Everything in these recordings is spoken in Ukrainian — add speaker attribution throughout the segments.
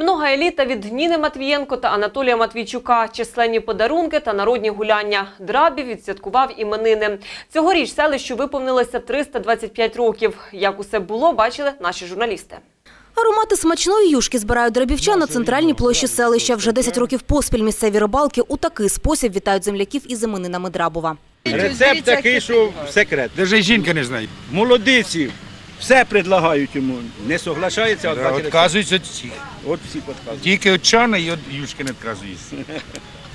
Speaker 1: Много еліта від Ніни Матвієнко та Анатолія Матвійчука, численні подарунки та народні гуляння. Драбів відсвяткував іменини. Цьогоріч селищу виповнилося 325 років. Як усе було, бачили наші журналісти.
Speaker 2: Аромати смачної юшки збирають драбівчан на центральній площі селища. Вже 10 років поспіль місцеві рибалки у такий спосіб вітають земляків із іменинами Драбова.
Speaker 3: Рецепт такий, що секрет.
Speaker 4: Даже жінка не знає.
Speaker 3: Молодиці все предлагають йому. Не соглашається, а
Speaker 4: Відказуються від всіх.
Speaker 3: от всі підказують.
Speaker 4: Тільки від чана і від юшки не відказуються.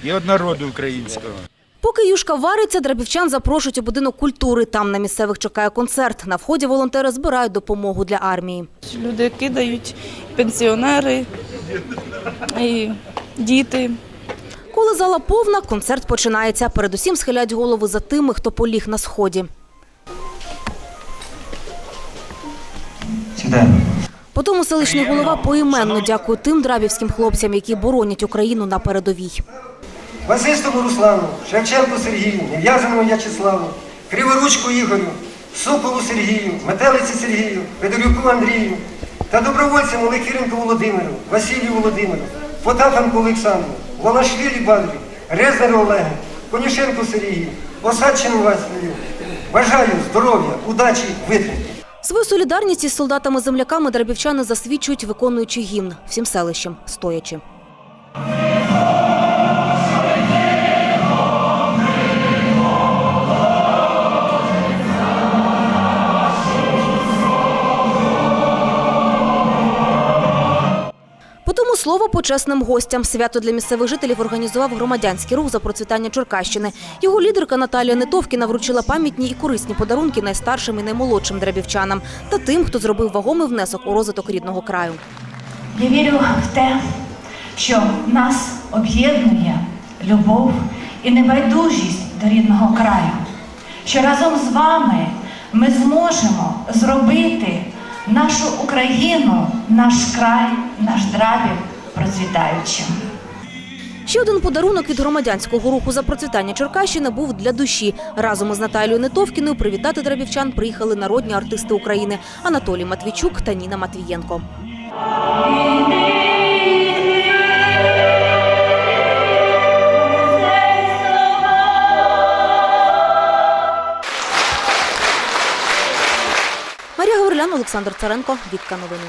Speaker 4: І від народу українського.
Speaker 2: Поки юшка вариться, драбівчан запрошують у будинок культури. Там на місцевих чекає концерт. На вході волонтери збирають допомогу для армії.
Speaker 5: Люди кидають, пенсіонери і діти.
Speaker 2: Коли зала повна, концерт починається. Передусім схилять голови за тими, хто поліг на сході.
Speaker 6: Сідаємо.
Speaker 2: Потім селищний голова поіменно дякує тим драбівським хлопцям, які боронять Україну на передовій.
Speaker 7: Васистому Руслану, Шевченку Сергію, Нев'язаному В'ячеславу, Криворучку Ігорю, Соколу Сергію, Метелиці Сергію, Федорюку Андрію та добровольцям Олекіренку Володимиру, Василію Володимиру, Потапенку Олександру, Волашвілі Бадрі, Резнеру Олегу, Конюшенку Сергію, Осадчину Василю. Бажаю здоров'я, удачі, витримки.
Speaker 2: Свою солідарність із солдатами-земляками драбівчани засвідчують, виконуючи гімн всім селищем, стоячи. Слово почесним гостям. Свято для місцевих жителів організував громадянський рух за процвітання Черкащини. Його лідерка Наталія Нетовкіна вручила пам'ятні і корисні подарунки найстаршим і наймолодшим драбівчанам та тим, хто зробив вагомий внесок у розвиток рідного краю.
Speaker 8: Я вірю в те, що нас об'єднує любов і небайдужість до рідного краю, що разом з вами ми зможемо зробити нашу Україну, наш край, наш драбів процвітаючим.
Speaker 2: Ще один подарунок від громадянського руху за процвітання Черкащини був для душі. Разом із Наталією Нетовкіною привітати драбівчан приїхали народні артисти України Анатолій Матвійчук та Ніна Матвієнко. Марія Гаврилян, Олександр Царенко, Вікка Новини.